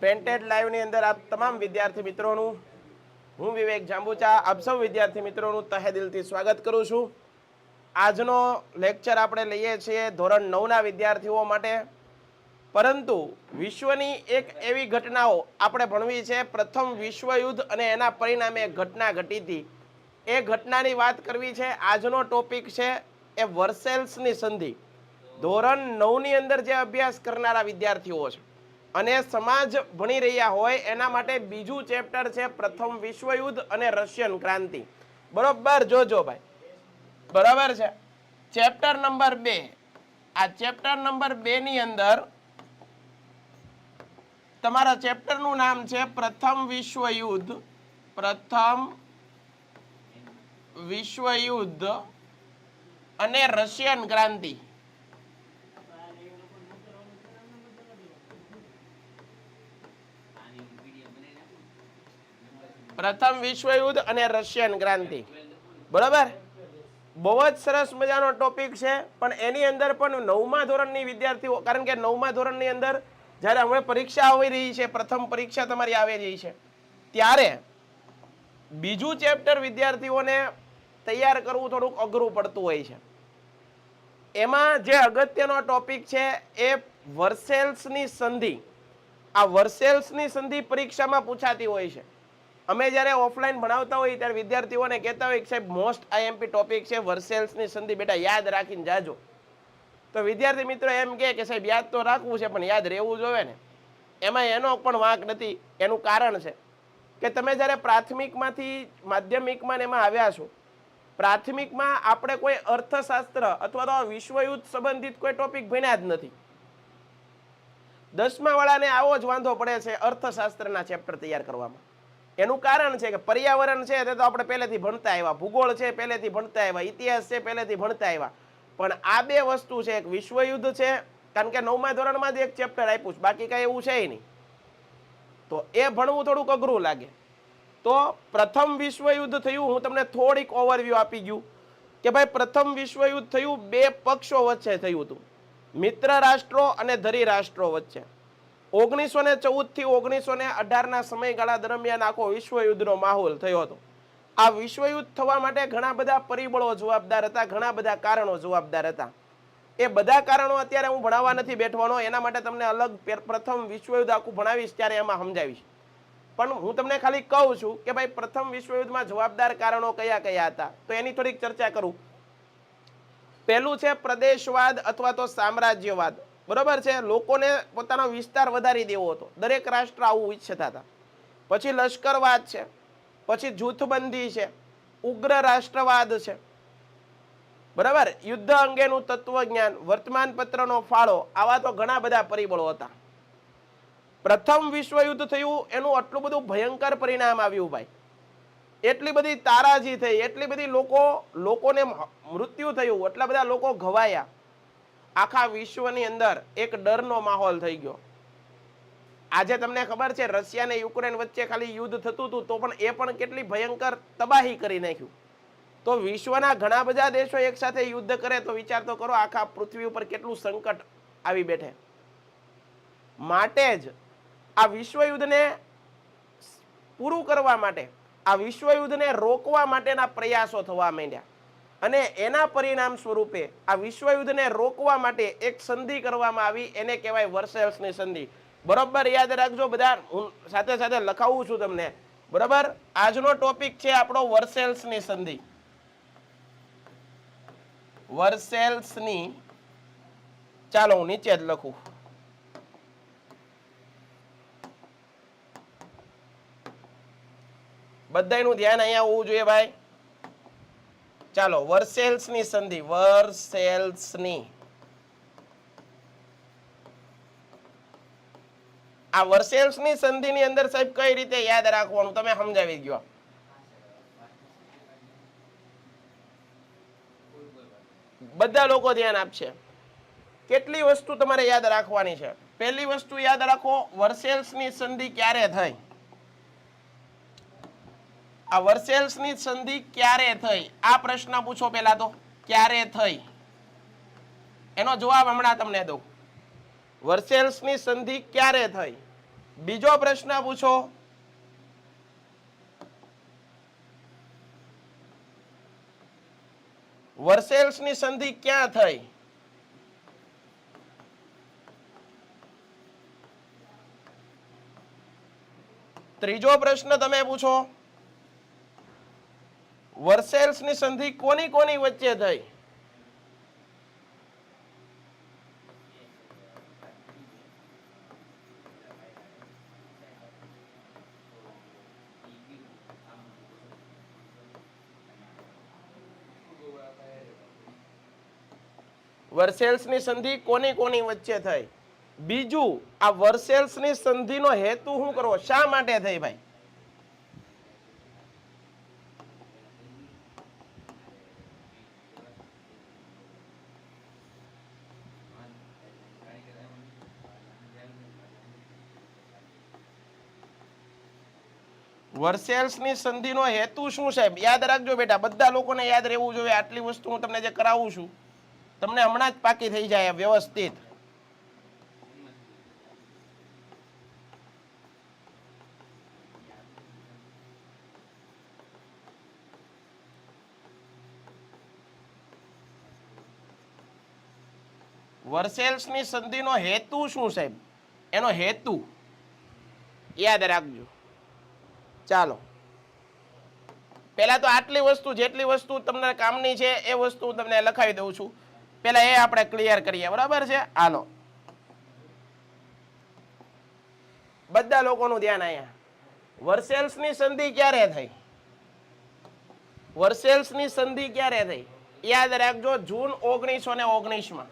Painted લાઈવની અંદર આપ તમામ વિદ્યાર્થી મિત્રોનું, હું વિવેક જાંબુચા, આપ સૌ વિદ્યાર્થી મિત્રોનું તહે દિલથી સ્વાગત કરું છું. આજનો લેક્ચર આપણે લઈએ છીએ ધોરણ નવના વિદ્યાર્થીઓ માટે. પરંતુ વિશ્વની એક એવી ઘટનાઓ આપણે ભણવી છે. પ્રથમ વિશ્વયુદ્ધ અને એના પરિણામે એક ઘટના ઘટી હતી. એ ઘટનાની વાત કરવી છે. આજનો ટોપિક છે એ વર્સેલ્સની સંધિ. ધોરણ નવની અંદર જે અભ્યાસ કરનારા વિદ્યાર્થીઓ છે. અને સમાજ ભણી રહ્યા હોય, એના માટે બીજું ચેપ્ટર છે પ્રથમ વિશ્વયુદ્ધ અને રશિયન ક્રાંતિ. બરોબર જોજો ભાઈ. બરાબર છે? ચેપ્ટર નંબર બે. આ ચેપ્ટર નંબર બે ની અંદર તમારા ચેપ્ટરનું નામ છે પ્રથમ વિશ્વયુદ્ધ. પ્રથમ વિશ્વયુદ્ધ અને રશિયન ક્રાંતિ. પ્રથમ વિશ્વયુદ્ધ અને રશિયન ક્રાંતિ. બરાબર? બહુ જ સરસ મજાનો ટોપિક છે, પણ એની અંદર પણ નવમા ધોરણની વિદ્યાર્થીઓ, કારણ કે નવમા ધોરણની અંદર જ્યારે હવે પરીક્ષા આવી રહી છે, પ્રથમ પરીક્ષા તમારી આવી રહી છે, ત્યારે બીજું ચેપ્ટર વિદ્યાર્થીઓને તૈયાર કરવું થોડુંક અઘરું પડતું હોય છે. એમાં જે અગત્યનો ટોપિક છે, એ વર્સેલ્સની સંધિ. આ વર્સેલ્સની સંધિ પરીક્ષામાં પૂછાતી હોય છે. અમે જ્યારે ઓફલાઈન ભણાવતા હોઈએ ત્યારે વિદ્યાર્થીઓને કહેતા હોય સાહેબ મોસ્ટ આઈએમપી ટોપિક છે વર્સેલ્સની સંધિ બેટા યાદ રાખીને જાજો. તો વિદ્યાર્થી મિત્રો એમ કહે કે સાહેબ, યાદ તો રાખવું છે, પણ યાદ રહેવું જોઈએ ને. એમાં એનો પણ વાંક નથી, એનું કારણ છે કે તમે જ્યારે પ્રાથમિકમાંથી માધ્યમિકમાં એમાં આવ્યા છો, પ્રાથમિકમાં આપણે કોઈ અર્થશાસ્ત્ર અથવા તો વિશ્વયુદ્ધ સંબંધિત કોઈ ટોપિક ભણ્યા જ નથી. દસમા વાળાને આવો જ વાંધો પડે છે અર્થશાસ્ત્રના ચેપ્ટર તૈયાર કરવામાં. એનું કારણ છે કે પર્યાવરણ છે તે તો આપણે પહેલેથી ભણતા આવ્યા. ભૂગોળ છે પહેલેથી ભણતા આવ્યા. ઇતિહાસ છે પહેલેથી ભણતા આવ્યા. પણ આ બે વસ્તુ છે, એક વિશ્વયુદ્ધ છે, કારણ કે નવમા ધોરણમાં જ એક ચેપ્ટર આપ્યું છે. બાકી કાંઈ એવું છે નહીં. તો એ ભણવું થોડુંક અઘરું લાગે. તો પ્રથમ વિશ્વયુદ્ધ થયું, હું તમને થોડીક ઓવરવ્યૂ આપી ગયું કે ભાઈ પ્રથમ વિશ્વયુદ્ધ થયું, બે પક્ષો વચ્ચે થયું હતું. મિત્ર રાષ્ટ્રો અને ધરી રાષ્ટ્રો વચ્ચે. ઓગણીસો ને ચૌદથી ઓગણીસો ને અઢારના સમયગાળા દરમિયાન આખો વિશ્વયુદ્ધનો માહોલ થયો હતો. આ વિશ્વયુદ્ધ થવા માટે ઘણા બધા પરિબળો જવાબદાર હતા, ઘણા બધા કારણો જવાબદાર હતા. એ બધા કારણો અત્યારે હું ભણાવવા નથી બેઠવાનો, એના માટે તમને અલગ પ્રથમ વિશ્વયુદ્ધ આખું ભણાવીશ ત્યારે એમાં સમજાવીશ. પણ હું તમને ખાલી કહું છું કે ભાઈ, પ્રથમ વિશ્વયુદ્ધમાં જવાબદાર કારણો કયા કયા હતા? તો એની થોડીક ચર્ચા કરું. પહેલું છે પ્રદેશવાદ અથવા તો સામ્રાજ્યવાદ. બરોબર છે? લોકોને પોતાનો વિસ્તાર વધારી દેવો હતો. દરેક રાષ્ટ્ર આવું ઈચ્છતા હતા. પછી લશ્કરવાદ છે. પછી જૂથબંધી છે. ઉગ્ર રાષ્ટ્રવાદ છે. બરાબર? યુદ્ધ અંગેનું તત્વજ્ઞાન વર્તમાન પત્રનો ફાળો, આવા તો ઘણા બધા પરિબળો હતા. પ્રથમ વિશ્વયુદ્ધ થયું, એનું આટલું બધું ભયંકર પરિણામ આવ્યું ભાઈ. એટલી બધી તારાજી થઈ, એટલી બધી લોકો, લોકોને મૃત્યુ થયું, એટલા બધા લોકો ઘવાયા. આખા વિશ્વની અંદર એક ડરનો માહોલ થઈ ગયો. આજે તમને ખબર છે, રશિયા અને યુક્રેન વચ્ચે ખાલી યુદ્ધ થતું હતું, તો પણ એ પણ કેટલી ભયંકર તબાહી કરી નાખ્યું. તો વિશ્વના ઘણા બધા દેશો એકસાથે યુદ્ધ કરે, તો વિચાર તો કરો આખા પૃથ્વી ઉપર કેટલું સંકટ આવી બેઠે. માટે જ આ વિશ્વયુદ્ધને પૂરું કરવા માટે, આ વિશ્વયુદ્ધને રોકવા માટેના પ્રયાસો થવા માંડ્યા. અને એના પરિણામ સ્વરૂપે આ વિશ્વયુદ્ધને રોકવા માટે એક સંધિ કરવામાં આવી, એને કહેવાય વર્સેલ્સની સંધિ. બરોબર યાદ રાખજો બધા, હું સાથે સાથે લખાવું છું તમને. બરોબર? આજનો ટોપિક છે આપણો વર્સેલ્સની સંધિ. વર્સેલ્સની, ચાલો હું નીચે જ લખું. બધાયનું ધ્યાન અહીંયા હોવું જોઈએ ભાઈ. ચાલો વર્સેલ્સની સંધિ વર્સેલ્સની આ વર્સેલ્સની સંધિની અંદર સાહેબ કઈ રીતે યાદ રાખવાનું? તમે સમજાવી ગયો બધા લોકો ધ્યાન આપશે. કેટલી વસ્તુ તમારે યાદ રાખવાની છે? પહેલી વસ્તુ યાદ રાખો વર્સેલ્સની સંધિ ક્યારે થઈ? આ વર્સેલ્સની સંધિ ક્યારે થઈ? આ પ્રશ્ન પૂછો પહેલા તો. ક્યારે થઈ? એનો જવાબ હમણાં તમને દઉં. વર્સેલ્સની સંધિ ક્યારે થઈ? બીજો પ્રશ્ન પૂછો. વર્સેલ્સની સંધિ ક્યાં થઈ? ત્રીજો પ્રશ્ન તમે પૂછો. વર્સેલ્સની સંધિ કોની કોની વચ્ચે થઈ? વર્સેલ્સની સંધિ કોની કોની વચ્ચે થઈ? બીજું, આ વર્સેલ્સની સંધિનો હેતુ શું કરવો? શા માટે થઈ ભાઈ? વર્સેલ્સની સંધિનો હેતુ શું સાહેબ? યાદ રાખજો બેટા, બધા લોકોને યાદ રહેવું જોઈએ. આટલી વસ્તુ હું તમને જે કરાવું છું, તમને હમણાં જ પાકી થઈ જાય વ્યવસ્થિત. વર્સેલ્સની સંધિનો હેતુ શું સાહેબ? એનો હેતુ યાદ રાખજો. ચાલો. પહેલાં તો આટલી વસ્તુ, જેટલી વસ્તુ તમને કામની છે, એ વસ્તુ તમને લખાવી દઉં છું. પહેલાં એ આપણે ક્લિયર કરીએ, બરાબર છે? હાલો. બધા લોકોનું ધ્યાન અહીંયા. વર્સેલ્સની સંધિ ક્યારે થઈ? વર્સેલ્સની સંધિ ક્યારે થઈ? યાદ રાખજો, જૂન ઓગણીસો ને ઓગણીસમાં.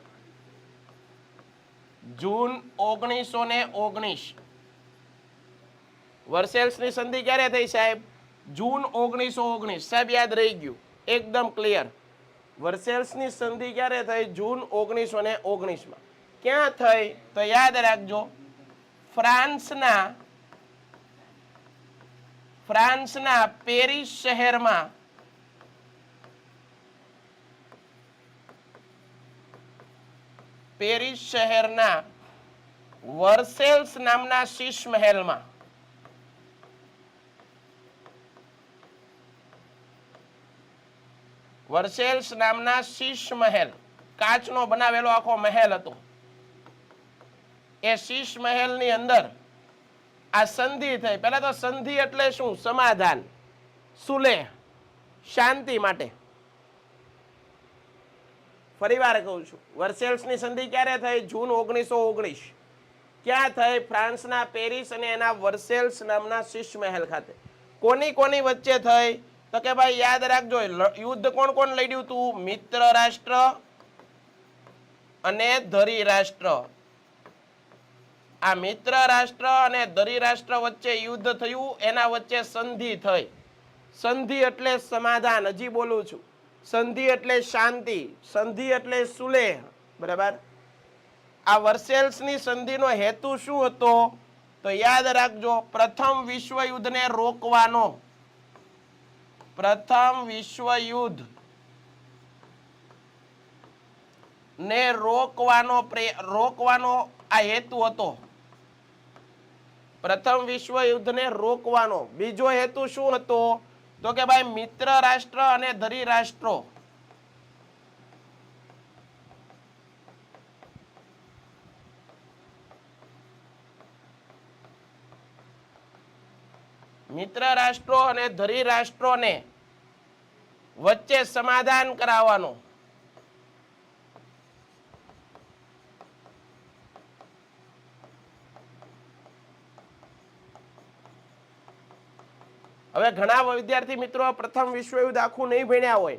જૂન ઓગણીસો ને ઓગણીસ. વર્સેલ્સની સંધિ ક્યારે થઈ, સાહેબ? જૂન ઓગણીસો ઓગણીસ. સાહેબ, યાદ રહી ગયું. એકદમ ક્લિયર વર્સેલ્સની સંધિ ક્યારે થઈ? જૂન ઓગણીસો ને ઓગણીસમાં. ક્યાં થઈ? તો યાદ રાખજો. ફ્રાન્સના ફ્રાન્સના પેરિસ શહેરમાં પેરિસ શહેરના વર્સેલ્સ નામના શીશ મહેલમાં વર્સેલ્સ નામના શીશ મહેલ. કાચનો બનાવેલો આખો મહેલ હતો. એ શીશ મહેલની અંદર આ સંધિ થઈ. પહેલા તો સંધિ એટલે શું? સમાધાન, સુલેહ, શાંતિ માટે. ફરીવાર કહું છું, વર્સેલ્સની સંધિ ક્યારે થઈ? જૂન ઓગણીસો ઓગણીસ. ક્યાં થઈ? ફ્રાન્સના પેરિસ અને એના વર્સેલ્સ નામના શીશ મહેલ ખાતે. કોની કોની વચ્ચે થઈ? તો કે ભાઈ યાદ રાખજો યુદ્ધ કોણ કોણ લડ્યું તું? મિત્ર રાષ્ટ્ર અને ધરી રાષ્ટ્ર. આ મિત્ર રાષ્ટ્ર અને ધરી રાષ્ટ્ર વચ્ચે યુદ્ધ થયું, એના વચ્ચે સંધિ થઈ. સંધિ એટલે સમાધાન, હજી બોલું છું. સંધિ એટલે શાંતિ, સંધિ એટલે સુલેહ, બરાબર? આ વર્સેલ્સની સંધિનો હેતુ શું હતો? તો યાદ રાખજો, પ્રથમ વિશ્વ યુદ્ધને રોકવાનો. પ્રથમ વિશ્વયુદ્ધ ને રોકવાનો રોકવાનો આ હેતુ હતો. પ્રથમ વિશ્વયુદ્ધ ને રોકવાનો. બીજો હેતુ શું હતો? તો કે ભાઈ મિત્ર રાષ્ટ્ર અને ધરી રાષ્ટ્રો. મિત્ર રાષ્ટ્રો અને ધરી રાષ્ટ્રોને વચ્ચે સમાધાન કરાવવાનું. હવે ઘણા વિદ્યાર્થી મિત્રો પ્રથમ વિશ્વયુદ્ધ આખું નહીં ભણ્યા હોય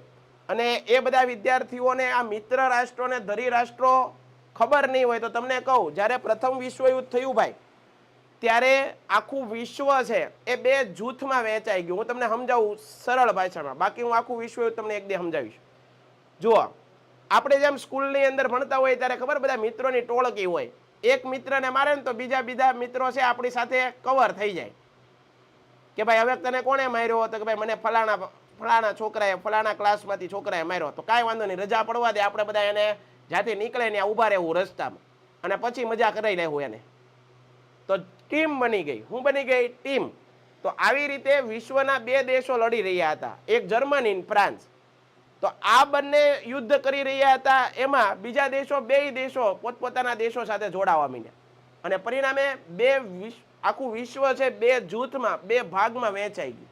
અને એ બધા વિદ્યાર્થીઓને આ મિત્ર રાષ્ટ્રો અને ધરી રાષ્ટ્રો ખબર નહીં હોય તો તમને કહું, જ્યારે પ્રથમ વિશ્વયુદ્ધ થયું ભાઈ ત્યારે આખું વિશ્વ છે એ બે જૂથમાં વહેંચાઈ ગયું. હું તમને સમજાવું સરળ ભાષામાં. બાકી હું આખું વિશ્વ તમને એક દે સમજાવીશ. જુઓ, આપણે જેમ સ્કૂલની અંદર ભણતા હોય ત્યારે ખબર બધા મિત્રોની ટોળકી હોય. એક મિત્રને મારે ને તો બીજા બીજા મિત્રો છે આપણી સાથે કવર થઈ જાય. કે ભાઈ હવે તને કોણે માર્યો તો કે ભાઈ મને ફલાણા ફલાણા છોકરાએ ફલાણા ક્લાસમાંથી છોકરાએ માર્યો તો કાંઈ વાંધો નહીં, રજા પડવા દે. આપણે બધા એને જ્યાંથી નીકળે ને ઊભા રહેવું રસ્તામાં. અને પછી મજા કરાવી લેવું એને. તો ટીમ બની ગઈ. હું બની ગઈ ટીમ. તો આવી રીતે વિશ્વના બે દેશો લડી રહ્યા હતા. એક જર્મની ફ્રાન્સ. તો આ બંને યુદ્ધ કરી રહ્યા હતા. એમાં બીજા દેશો, બે દેશો પોતપોતાના દેશો સાથે જોડાવા માંડ્યા. અને પરિણામે બે આખું વિશ્વ છે બે જૂથમાં, બે ભાગમાં વહેંચાઈ ગયું.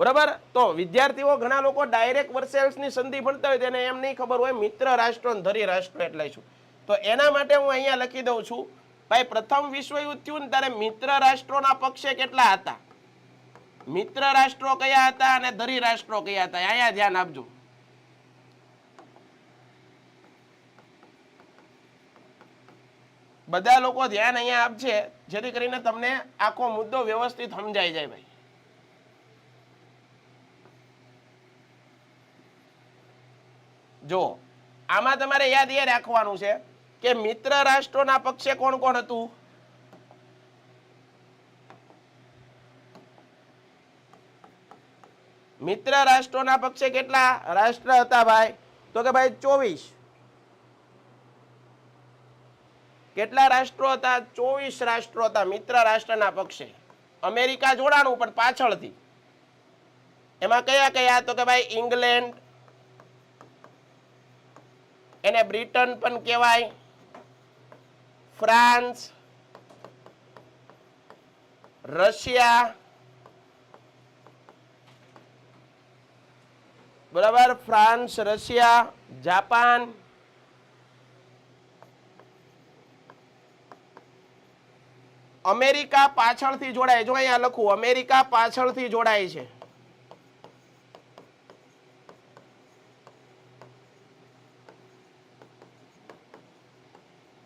બરાબર? તો વિદ્યાર્થીઓ ઘણા લોકો ડાયરેક્ટ વર્સેલ્સની સંધિ ભણતા હોય તેને એમ નહીં ખબર હોય. મિત્ર રાષ્ટ્રો ધરી રાષ્ટ્રો એટલે શું? તો એના માટે હું અહીંયા લખી દઉં છું. ભાઈ, પ્રથમ વિશ્વયુદ્ધ થયું ને ત્યારે મિત્ર રાષ્ટ્રોના પક્ષે કેટલા હતા? મિત્ર રાષ્ટ્રો કયા હતા અને ધરી રાષ્ટ્રો કયા હતા? અહીંયા ધ્યાન આપજો. બધા લોકો ધ્યાન અહીંયા આપશે જેથી કરીને તમને આખો મુદ્દો વ્યવસ્થિત સમજાઈ જાય ભાઈ. જો, આમાં તમારે યાદ એ રાખવાનું છે કે મિત્ર રાષ્ટ્રોના પક્ષે કોણ કોણ હતું? મિત્ર રાષ્ટ્રોના પક્ષે કેટલા રાષ્ટ્ર હતા ભાઈ? તો કે ભાઈ ચોવીસ. કેટલા રાષ્ટ્રો હતા? ચોવીસ રાષ્ટ્રો હતા મિત્ર રાષ્ટ્રના પક્ષે. અમેરિકા જોડાણું, પણ પાછળથી. એમાં કયા કયા? તો કે ભાઈ ઇંગ્લેન્ડ, એને બ્રિટન પણ કહેવાય. ફ્રાન્સ રશિયા બરાબર? ફ્રાન્સ રશિયા જાપાન અમેરિકા પાછળથી જોડાય. જો અહીંયા લખું અમેરિકા પાછળથી જોડાય છે.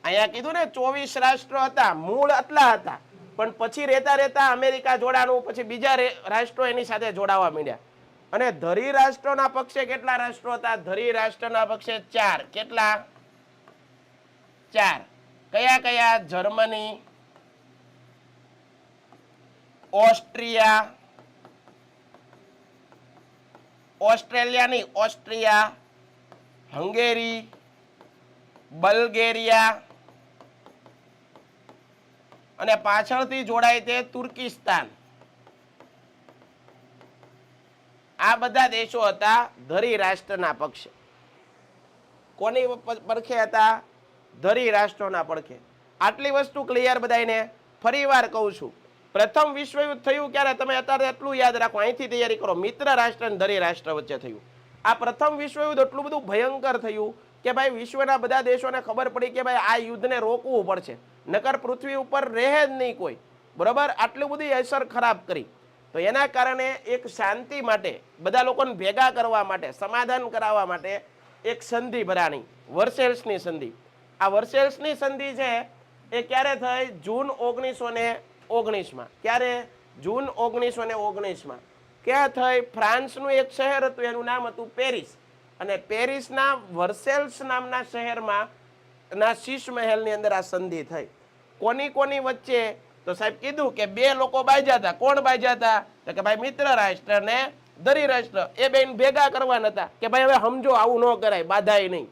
અહીંયા કીધું ને, ચોવીસ રાષ્ટ્રો હતા, મૂળ આટલા હતા. પણ પછી રહેતા રહેતા અમેરિકા જોડાણું, પછી બીજા રાષ્ટ્રો એની સાથે જોડાવા માંડ્યા. અને ધરી રાષ્ટ્રોના પક્ષે કેટલા રાષ્ટ્રો હતા? ધરી રાષ્ટ્રના પક્ષે ચાર. કેટલા? ચાર. કયા કયા? જર્મની, ઓસ્ટ્રિયા, ઓસ્ટ્રેલિયાની ઓસ્ટ્રિયા, હંગેરી, બલ્ગેરિયા અને પાછળથી જોડાય તે તુર્કિસ્તાન. આ બધા દેશો હતા ધરી રાષ્ટ્રના પક્ષે. કોની પરખે હતા? ધરી રાષ્ટ્રોના પડખે. આટલી વસ્તુ ક્લિયર બધાને ફરીવાર કહું છું. પ્રથમ વિશ્વયુદ્ધ થયું ક્યારે? તમે અત્યારે એટલું યાદ રાખો. અહીંથી તૈયારી કરો. મિત્ર રાષ્ટ્ર અને ધરી રાષ્ટ્ર વચ્ચે થયું. આ પ્રથમ વિશ્વયુદ્ધ એટલું બધું ભયંકર થયું કે ભાઈ વિશ્વના બધા દેશોને ખબર પડી કે ભાઈ આ યુદ્ધને રોકવું પડશે. નકર પૃથ્વી ઉપર રહે જ નહીં કોઈ. બરાબર? આટલી બધી અસર ખરાબ કરી. તો એના કારણે એક શાંતિ માટે, બધા લોકોને ભેગા કરવા માટે, સમાધાન કરાવવા માટે એક સંધિ ભરાણી, વર્સેલ્સની સંધિ. આ વર્સેલ્સની સંધિ છે, એ ક્યારે થઈ? જૂન ઓગણીસો ને ઓગણીસમાં. ક્યારે? જૂન ઓગણીસો ને ઓગણીસમાં. ક્યાં થઈ? ફ્રાન્સનું એક શહેર હતું, એનું નામ હતું પેરિસ. અને પેરિસના વર્સેલ્સ નામના શહેરમાં, ના શીશ મહેલની અંદર આ સંધિ થઈ. કોની કોની વચ્ચે? તો સાહેબ કીધું કે બે લોકો બાજ્યા હતા. કોણ બાજ્યા હતા? તો કે ભાઈ મિત્ર રાષ્ટ્ર ને દરી રાષ્ટ્ર. એ બેન ભેગા કરવાના હતા કે ભાઈ હવે સમજો આવું ન કરાય, બાધાય નહીં.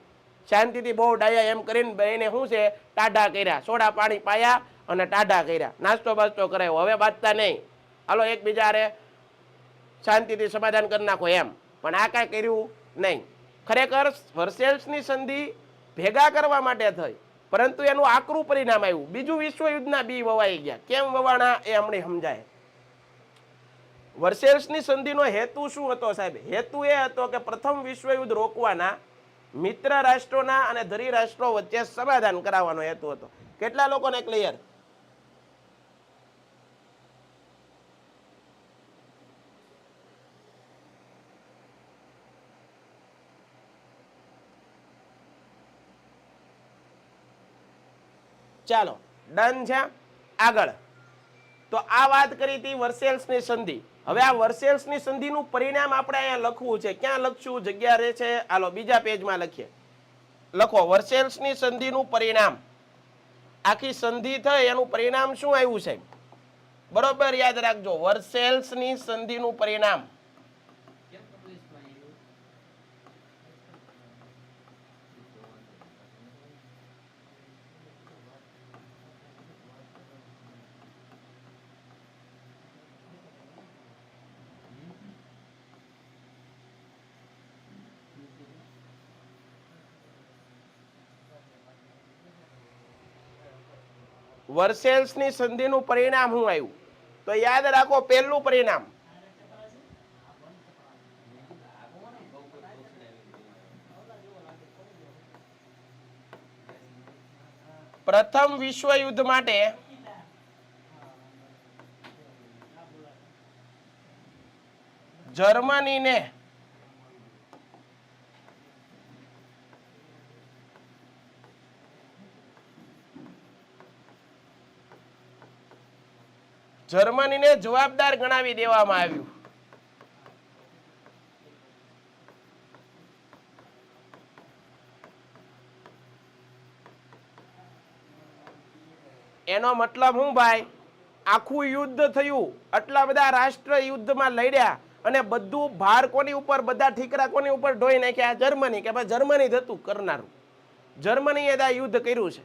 શાંતિથી બહુ ડાયા એમ કરીને બેને શું છે? ટાઢા કર્યા. સોડા પાણી પાયા અને ટાઢા કર્યા. નાસ્તો બાસ્તો કરાયો. હવે બાંધતા નહીં. હાલો એકબીજા રે શાંતિથી સમાધાન કરી નાખો એમ. પણ આ કાંઈ કર્યું નહીં. ખરેખર વર્સેલ્સની સંધિ ભેગા કરવા માટે થઈ. પરંતુ એનું આકરું પરિણામ આવ્યું. બીજું વિશ્વયુદ્ધના બી વવાઈ ગયા. કેમ વવાણા એ હમણાં સમજાય. વર્સેલ્સની સંધિનો હેતુ શું હતો સાહેબ? હેતુ એ હતો કે પ્રથમ વિશ્વયુદ્ધ રોકવાના મિત્ર રાષ્ટ્રોના અને ધરી રાષ્ટ્રો વચ્ચે સમાધાન કરાવવાનો હેતુ હતો. કેટલા લોકોને ક્લિયર ચાલો ડન છે. આગળ. તો આ વાત કરી હતી વર્સેલ્સની સંધિ. હવે આ વર્સેલ્સની સંધિનું પરિણામ આપણે અહીંયા લખવું છે. ક્યાં લખશું? જગ્યા રહે છે. હાલો, બીજા પેજમાં લખીએ. લખો, વર્સેલ્સની સંધિનું પરિણામ. આખી સંધિ થઈ, એનું પરિણામ શું આવ્યું છે બરોબર યાદ રાખજો, વર્સેલ્સની સંધિનું પરિણામ. વર્સેલ્સની સંધિનું પરિણામ શું આવ્યું તો યાદ રાખો પહેલું પરિણામ. પ્રથમ વિશ્વયુદ્ધ માટે જર્મનીને જર્મનીને જવાબદાર ગણાવી દેવામાં આવ્યું. એનો મતલબ હું ભાઈ? આખું યુદ્ધ થયું, આટલા બધા રાષ્ટ્ર યુદ્ધમાં લડ્યા અને બધું ભાર કોની ઉપર, બધા ઠીકરા કોની ઉપર ઢોઈ નાખ્યા? જર્મની, કે ભાઈ જર્મની જ હતું કરનારું. જર્મનીએ આ યુદ્ધ કર્યું છે.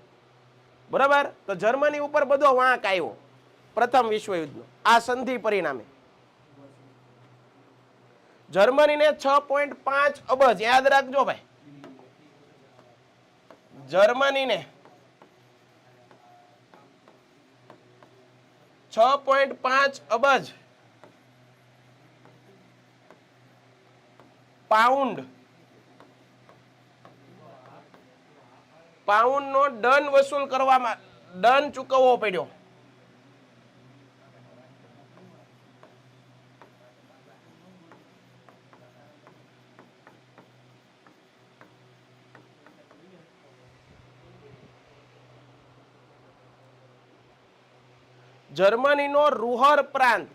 બરાબર? તો જર્મની ઉપર બધો વાંક આવ્યો. પ્રથમ વિશ્વયુદ્ધનો. આ સંધિ પરિણામે. જર્મનીને છ પોઈન્ટ પાંચ અબજ, યાદ રાખજો ભાઈ. જર્મનીને છ પોઈન્ટ પાંચ અબજ પાઉન્ડ. પાઉન્ડ નો દંડ વસૂલ કરવામાં દંડ ચૂકવવો પડ્યો. જર્મનીનો રૂહર પ્રાંત.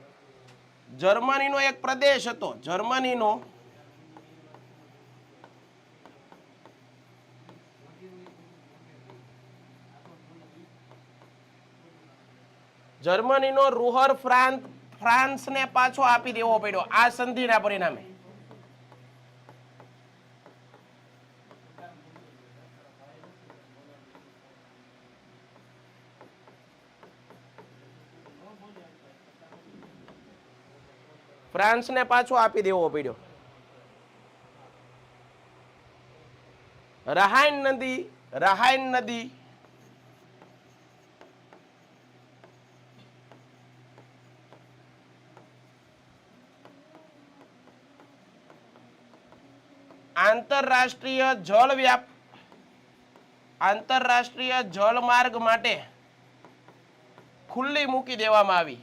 જર્મનીનો એક પ્રદેશ હતો. જર્મનીનો જર્મનીનો રૂહર ફ્રાન્સ ફ્રાન્સને પાછો આપી દેવો પડ્યો. આ સંધિના પરિણામે. ફ્રાન્સને પાછો આપી દેવો પડ્યો. રહાઈન નદી રહાઈન નદી. આંતરરાષ્ટ્રીય જળ વ્યાપ, આંતરરાષ્ટ્રીય જળ માર્ગ માટે ખુલ્લી મૂકી દેવામાં આવી.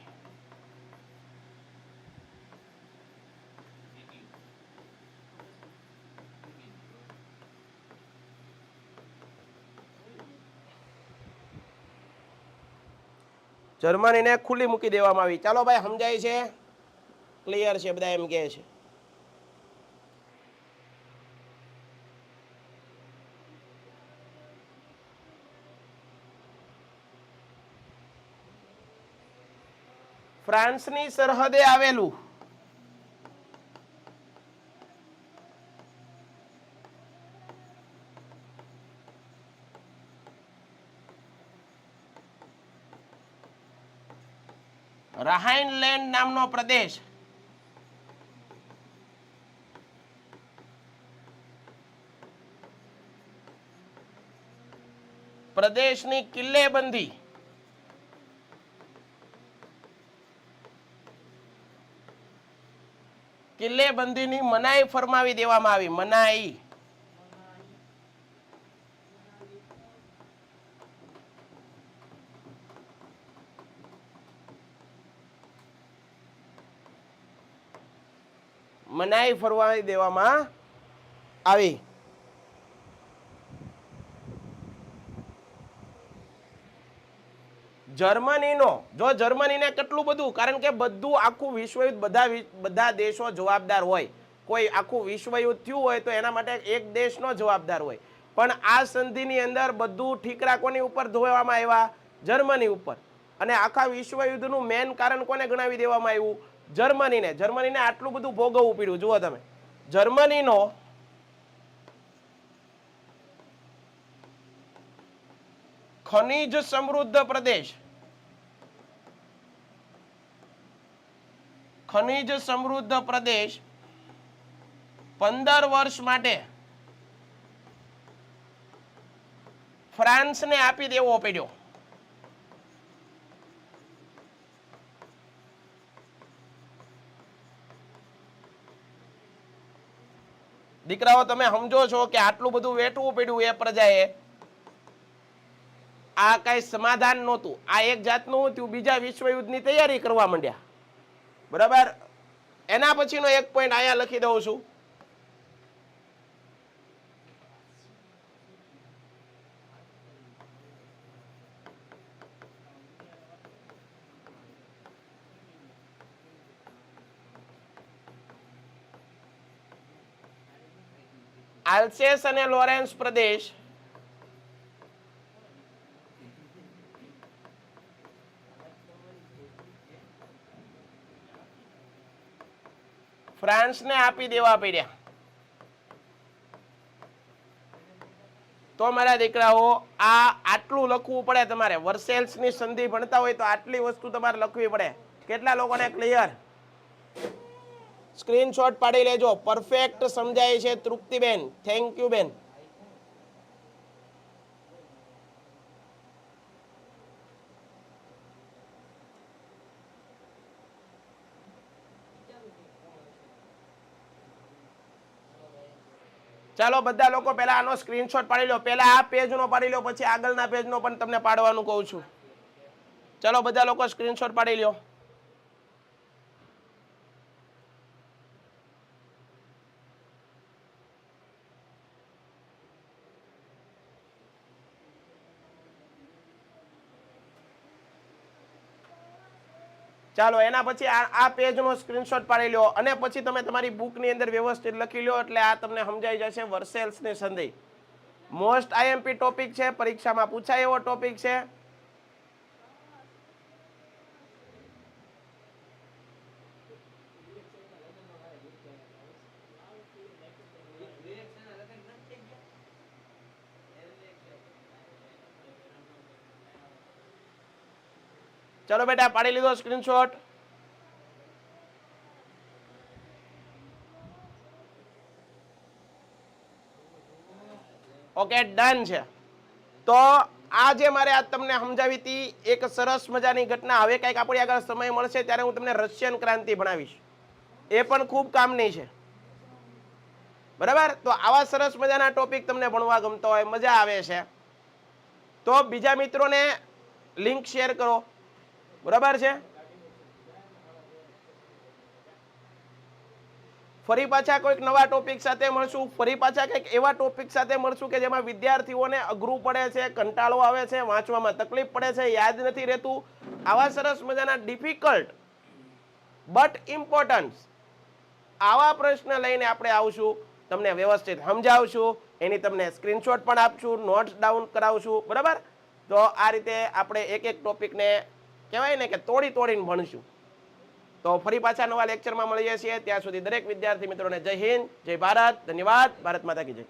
જર્મનીને ખુલ્લી મૂકી દેવામાં આવી. ચાલો ભાઈ, સમજાય છે? ક્લિયર છે બધા એમ કહે છે. ફ્રાન્સની સરહદે આવેલું રાહાઇનલેન્ડ નામનો પ્રદેશ. પ્રદેશની કિલ્લેબંધી. કિલ્લેબંધીની મનાઈ ફરમાવી દેવામાં આવી મનાઈ. મનાઈ ફરમાવી દેવામાં આવી. જર્મનીનો, જો જર્મનીને કેટલું બધું, કારણ કે બધું આખું વિશ્વયુદ્ધ બધા બધા દેશો જવાબદાર હોય. કોઈ આખું વિશ્વયુદ્ધ થયું હોય તો એના માટે એક દેશનો જવાબદાર હોય. પણ આ સંધિની અંદર બધું ઠીકરા કોની ઉપર ધોવામાં આવ્યા? જર્મની ઉપર. અને આખા વિશ્વયુદ્ધનું મેન કારણ કોને ગણાવી દેવામાં આવ્યું? જર્મનીને જર્મનીને આટલું બધું ભોગવવું પડ્યું. જુઓ તમે. જર્મનીનો ખનિજ સમૃદ્ધ પ્રદેશ. ખનિજ સમૃદ્ધ પ્રદેશ પંદર વર્ષ માટે ફ્રાન્સને આપી દેવો પડ્યો. દીકરાઓ, તમે સમજો છો કે આટલું બધું વેઠવું પડ્યું એ પ્રજાએ. આ કઈ સમાધાન નહોતું. આ એક જાતનું હતું બીજા વિશ્વયુદ્ધની તૈયારી કરવા માંડ્યા. બરાબર? એના પછીનો એક પોઈન્ટ અહીંયા લખી દઉં છું. આલ્સેસ અને લોરેન્સ પ્રદેશ. ફ્રાન્સને આપી દેવા પડ્યા. તો મારા દીકરાઓ, આ આટલું લખવું પડે તમારે. વર્સેલ્સની સંધિ ભણતા હોય તો આટલી વસ્તુ તમારે લખવી પડે. કેટલા લોકોને ક્લિયર સ્ક્રીનશોટ પાડી લેજો. પરફેક્ટ સમજાય છે તૃપ્તિબેન. થેન્ક યુ બેન. ચાલો, બધા લોકો પહેલા આનો સ્ક્રીનશોટ પાડી લો. પહેલા આ પેજનો પાડી લો, પછી આગળના પેજનો પણ તમને પાડવાનું કહું છું. ચાલો, બધા લોકો સ્ક્રીનશોટ પાડી લ્યો. ચાલો, એના પછી આ પેજનો સ્ક્રીનશોટ પાડી લો અને પછી તમે તમારી બુકની અંદર વ્યવસ્થિત લખી લો એટલે આ તમને સમજાઈ જશે વર્સેલ્સની સંધિ. મોસ્ટ આઈએમપી ટોપિક છે, પરીક્ષામાં પૂછાય એવો ટોપિક છે. ચલો બેટા, પાડી લીધો સ્ક્રીનશોટ ઓકે ડન છે. તો આ જે મારે આજ તમને સમજાવી હતી, એક સરસ મજાની ઘટના. હવે કંઈક આપણી આગળ સમય મળશે, ત્યારે હું તમને રશિયન ક્રાંતિ ભણાવીશ. એ પણ ખૂબ કામની છે. બરાબર? તો આવા સરસ મજાના ટોપિક તમને ભણવા ગમતો હોય, મજા આવે છે. તો બીજા મિત્રોને લિંક શેર કરો. બરાબર છે? ફરી પાછા કોઈક નવા ટોપિક સાથે મળશું. ફરી પાછા કંઈક એવા ટોપિક સાથે મળશું કે જેમાં વિદ્યાર્થીઓને અઘરું પડે છે, કંટાળો આવે છે, વાંચવામાં તકલીફ પડે છે, યાદ નથી રહેતું. આવા સરસ મજાના ડિફિકલ્ટ બટ ઇમ્પોર્ટન્સ આવા પ્રશ્ન લઈને આપણે આવશું. તમને વ્યવસ્થિત સમજાવશું. એની તમને સ્ક્રીનશોટ પણ આપશું નોટ્સ ડાઉન કરાવશું. બરાબર? તો આ રીતે આપણે એક એક ટોપિકને કહેવાય ને કે તોડી તોડીને ભણશું. તો ફરી પાછા નવા લેક્ચરમાં મળીએ છીએ. ત્યાં સુધી દરેક વિદ્યાર્થી મિત્રોને જય હિન્દ, જય ભારત, ધન્યવાદ. ભારત માતા કી જય.